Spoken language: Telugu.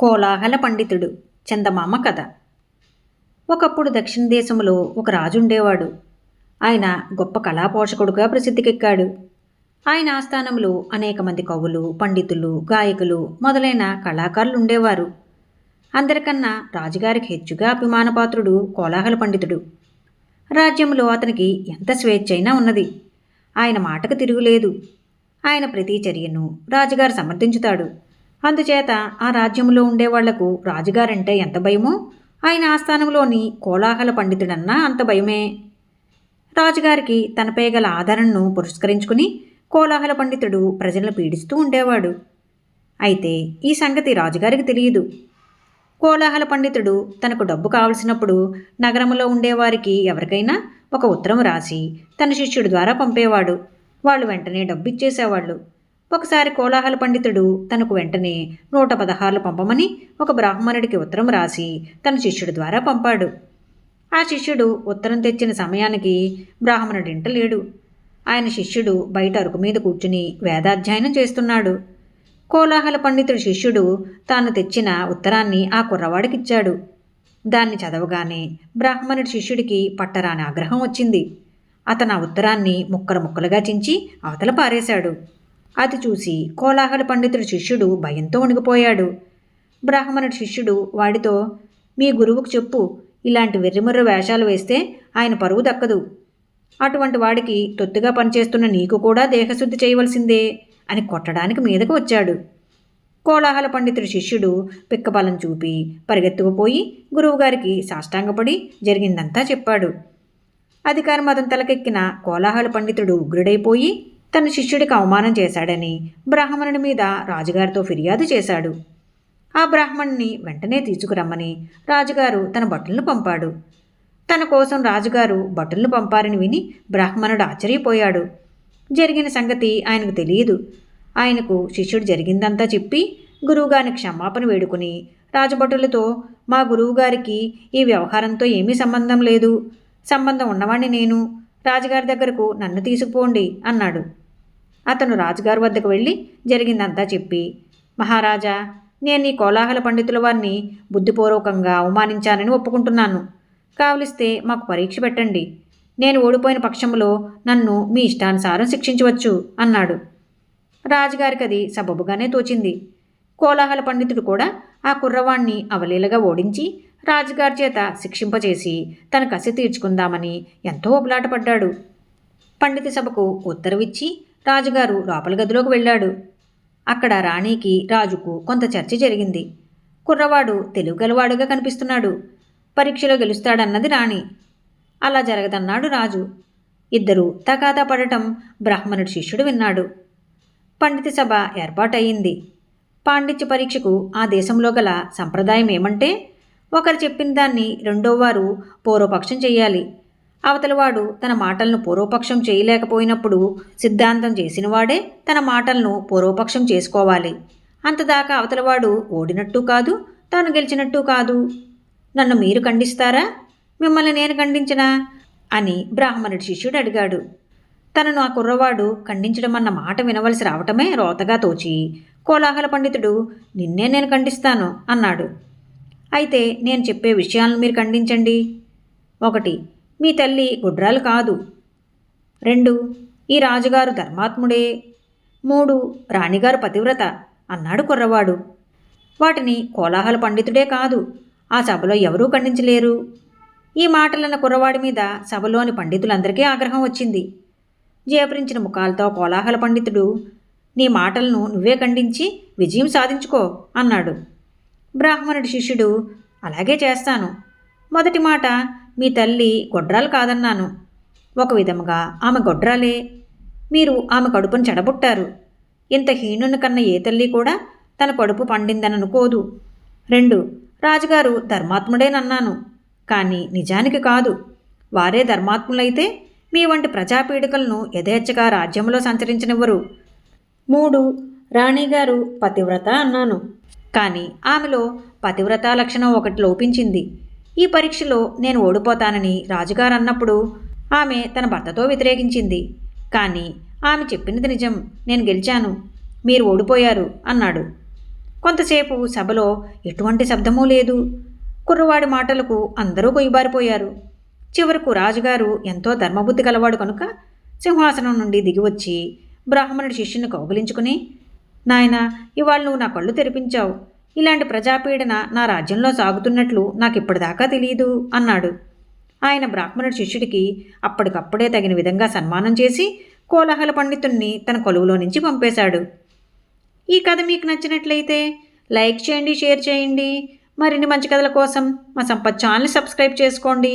కోలాహల పండితుడు చందమామ కథ. ఒకప్పుడు దక్షిణ దేశంలో ఒక రాజు ఉండేవాడు ఆయన గొప్ప కళాపోషకుడుగా ప్రసిద్ధికెక్కాడు. ఆయన ఆస్థానంలో అనేక మంది కవులు పండితులు గాయకులు మొదలైన కళాకారులు ఉండేవారు అందరికన్నా రాజుగారికి హెచ్చుగా అభిమానపాత్రుడు కోలాహల పండితుడు. రాజ్యంలో అతనికి ఎంత స్వేచ్ఛ అయినా ఉన్నది. ఆయన మాటకు తిరుగులేదు. ఆయన ప్రతి చర్యను రాజుగారు సమర్థించుతాడు. అందుచేత ఆ రాజ్యంలో ఉండేవాళ్ళకు రాజుగారంటే ఎంత భయమో ఆయన ఆస్థానంలోని కోలాహల పండితుడన్నా అంత భయమే. రాజుగారికి తనపై గల ఆదరణను పురస్కరించుకుని కోలాహల పండితుడు ప్రజలను పీడిస్తూ ఉండేవాడు. అయితే ఈ సంగతి రాజుగారికి తెలియదు. కోలాహల పండితుడు తనకు డబ్బు కావలసినప్పుడు నగరంలో ఉండేవారికి ఎవరికైనా ఒక ఉత్తరం రాసి తన శిష్యుడి ద్వారా పంపేవాడు. వాళ్ళు వెంటనే డబ్బు ఇచ్చేసేవాళ్ళు ఒకసారి కోలాహల పండితుడు తనకు వెంటనే నూట పదహారులు పంపమని ఒక బ్రాహ్మణుడికి ఉత్తరం రాసి తన శిష్యుడి ద్వారా పంపాడు. ఆ శిష్యుడు ఉత్తరం తెచ్చిన సమయానికి బ్రాహ్మణుడింట లేడు. ఆయన శిష్యుడు బయట అరుకు మీద కూర్చుని వేదాధ్యయనం చేస్తున్నాడు. కోలాహల పండితుడి శిష్యుడు తాను తెచ్చిన ఉత్తరాన్ని ఆ కుర్రవాడికిచ్చాడు. దాన్ని చదవగానే బ్రాహ్మణుడి శిష్యుడికి పట్టరాని ఆగ్రహం వచ్చింది. అతను ఆ ఉత్తరాన్ని ముక్కలు ముక్కలుగా చించి అవతల పారేశాడు. అది చూసి కోలాహల పండితుడి శిష్యుడు భయంతో వణిగిపోయాడు. బ్రాహ్మణుడి శిష్యుడు వాడితో మీ గురువుకు చెప్పు ఇలాంటి వెర్రిమర్ర వేషాలు వేస్తే ఆయన పరువు దక్కదు. అటువంటి వాడికి తొత్తుగా పనిచేస్తున్న నీకు కూడా దేహశుద్ధి చేయవలసిందే అని కొట్టడానికి మీదకు వచ్చాడు. కోలాహల పండితుడి శిష్యుడు పిక్కబలం చూపి పరిగెత్తుకుపోయి గురువుగారికి సాష్టాంగపడి జరిగిందంతా చెప్పాడు. అధికారి మతం తలకెక్కిన కోలాహల పండితుడు ఉగ్రుడైపోయి తన శిష్యుడికి అవమానం చేశాడని బ్రాహ్మణుడి మీద రాజుగారితో ఫిర్యాదు చేశాడు. ఆ బ్రాహ్మణ్ణి వెంటనే తీసుకురమ్మని రాజుగారు తన భటులను పంపాడు. తన కోసం రాజుగారు భటులను పంపారని విని బ్రాహ్మణుడు ఆశ్చర్యపోయాడు. జరిగిన సంగతి ఆయనకు తెలియదు. ఆయనకు శిష్యుడు జరిగిందంతా చెప్పి గురువుగారిని క్షమాపణ వేడుకుని రాజభటులతో మా గురువుగారికి ఈ వ్యవహారంతో ఏమీ సంబంధం లేదు. సంబంధం ఉన్నవాణ్ణి నేను. రాజుగారి దగ్గరకు నన్ను తీసుకుపోండి అన్నాడు. అతను రాజుగారి వద్దకు వెళ్ళి జరిగిందంతా చెప్పి మహారాజా నేను ఈ కోలాహల పండితుల వారిని బుద్ధిపూర్వకంగా అవమానించానని ఒప్పుకుంటున్నాను. కావలిస్తే మాకు పరీక్ష పెట్టండి. నేను ఓడిపోయిన పక్షంలో నన్ను మీ ఇష్టానుసారం శిక్షించవచ్చు అన్నాడు. రాజుగారికి అది సబబుగానే తోచింది. కోలాహల పండితుడు కూడా ఆ కుర్రవాణ్ణి అవలీలగా ఓడించి రాజుగారి చేత శిక్షింపచేసి తన కసి తీర్చుకుందామని ఎంతో ఒబలాటపడ్డాడు పండిత సభకు ఉత్తరవిచ్చి రాజుగారు లోపల గదిలోకి వెళ్ళాడు. అక్కడ రాణికి రాజుకు కొంత చర్చ జరిగింది. కుర్రవాడు తెలుగు గలవాడుగా కనిపిస్తున్నాడు. పరీక్షలో గెలుస్తాడన్నది రాణి. అలా జరగదన్నాడు రాజు. ఇద్దరు తగాదా పడటం బ్రాహ్మణుడి శిష్యుడు విన్నాడు. పండిత సభ ఏర్పాటయింది పాండిత్య పరీక్షకు ఆ దేశంలో గల సంప్రదాయం ఏమంటే ఒకరు చెప్పిన దాన్ని రెండోవారు పూర్వపక్షం చేయాలి అవతలవాడు తన మాటలను పూర్వపక్షం చేయలేకపోయినప్పుడు సిద్ధాంతం చేసినవాడే తన మాటలను పూర్వపక్షం చేసుకోవాలి. అంతదాకా అవతలవాడు ఓడినట్టు కాదు తాను గెలిచినట్టు కాదు. నన్ను మీరు ఖండిస్తారా? మిమ్మల్ని నేను ఖండించనా? అని బ్రాహ్మణుడి శిష్యుడు అడిగాడు. తనను ఆ కుర్రవాడు ఖండించడం అన్న మాట వినవలసి రావటమే రోతగా తోచి కోలాహల పండితుడు నిన్నే నేను ఖండిస్తాను అన్నాడు. అయితే నేను చెప్పే విషయాలను మీరు ఖండించండి. ఒకటి మీ తల్లి గుడ్రాలు కాదు. రెండు ఈ రాజుగారు ధర్మాత్ముడే. మూడు రాణిగారు పతివ్రత అన్నాడు కుర్రవాడు. వాటిని కోలాహల పండితుడే కాదు ఆ సభలో ఎవరూ ఖండించలేరు. ఈ మాటలన్న కుర్రవాడి మీద సభలోని పండితులందరికీ ఆగ్రహం వచ్చింది. జయపరించిన ముఖాలతో కోలాహల పండితుడు నీ మాటలను నువ్వే ఖండించి విజయం సాధించుకో అన్నాడు. బ్రాహ్మణుడి శిష్యుడు అలాగే చేస్తాను. మొదటి మాట మీ తల్లి గొడ్రాలు కాదన్నాను. ఒక విధముగా ఆమె గొడ్రాలే. మీరు ఆమె కడుపును చెడబుట్టారు. ఇంత హీనుని కన్న ఏ తల్లి కూడా తన కడుపు పండిందని అనుకోదు రెండు రాజుగారు ధర్మాత్ముడేనన్నాను. కానీ నిజానికి కాదు. వారే ధర్మాత్ములైతే మీ వంటి ప్రజాపీడికలను యథేచ్ఛగా రాజ్యంలో సంచరించనివ్వరు. మూడు రాణిగారు పతివ్రత అన్నాను. కానీ ఆమెలో పతివ్రత లక్షణం ఒకటి లోపించింది. ఈ పరీక్షలో నేను ఓడిపోతానని రాజుగారు అన్నప్పుడు ఆమె తన భర్తతో వ్యతిరేకించింది. కానీ ఆమె చెప్పినది నిజం నేను గెలిచాను మీరు ఓడిపోయారు అన్నాడు. కొంతసేపు సభలో ఎటువంటి శబ్దమూ లేదు. కుర్రవాడి మాటలకు అందరూ కొయ్యబారిపోయారు. చివరకు రాజుగారు ఎంతో ధర్మబుద్ధి గలవాడు కనుక సింహాసనం నుండి దిగివచ్చి బ్రాహ్మణుడి శిష్యుని కౌగిలించుకుని నాయన ఇవాళ నువ్వు నా కళ్ళు తెరిపించావు. ఇలాంటి ప్రజాపీడన నా రాజ్యంలో సాగుతున్నట్లు నాకు ఇప్పటిదాకా తెలియదు అన్నాడు. ఆయన బ్రాహ్మణుడి శిష్యుడికి అప్పటికప్పుడే తగిన విధంగా సన్మానం చేసి కోలాహల పండితుణ్ణి తన కొలువులో నుంచి పంపేశాడు. ఈ కథ మీకు నచ్చినట్లయితే లైక్ చేయండి షేర్ చేయండి. మరిన్ని మంచి కథల కోసం మా సంపత్ ఛానల్ సబ్స్క్రైబ్ చేసుకోండి.